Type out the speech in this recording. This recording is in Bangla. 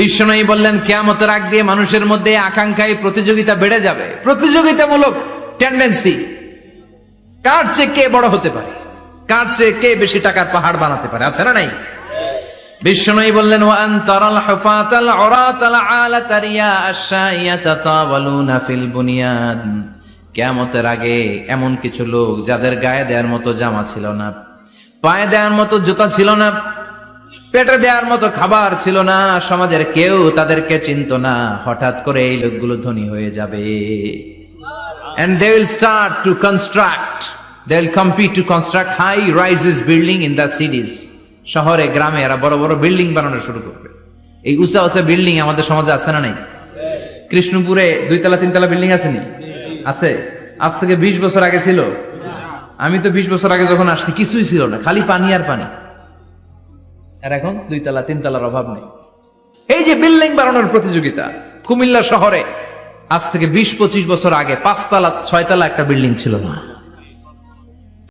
বিশ্বনয়ী বললেন, কেয়ামতের আগ দিয়ে মানুষের মধ্যে আকাঙ্ক্ষায় প্রতিযোগিতা বেড়ে যাবে। প্রতিযোগিতামূলক টেন্ডেন্সি কার চেয়ে কে বড় হতে পারে? কার চেয়ে কে বেশি টাকার পাহাড় বানাতে পারে? আছে না নাই? বিশ্বনয়ী বললেন ওয়ান কিয়ামতের আগে এমন কিছু লোক, যাদের গায়ে মতো জামা ছিল না, পায়ে দেওয়ার মতো জুতা ছিল না পেটে দেওয়ার মতো খাবার ছিল না, সমাজের কেউ তাদেরকে চিনত না। হঠাৎ করে এই লোকগুলো ধনী হয়ে যাবে। And they will start to construct. They will compete to construct high rises building in the cities. শহরে, গ্রামে এরা বড় বড় বিল্ডিং বানানো শুরু করবে। এই উঁচা উঁচা বিল্ডিং আমাদের সমাজে আছে না নাই? কৃষ্ণপুরে দুইতলা, তিনতলা বিল্ডিং আছে নি? আছে। আজ থেকে বিশ বছর আগে ছিল। আমি তো বিশ বছর আগে যখন আসছি, কিছুই ছিল না। খালি পানি আর পানি। আর এখন দুইতলা, তিনতলার অভাব নেই। এই যে বিল্ডিং বানানোর প্রতিযোগিতা, কুমিল্লা শহরে আজ থেকে বিশ পঁচিশ বছর আগে পাঁচতলা, ছয়তলা একটা বিল্ডিং ছিল না।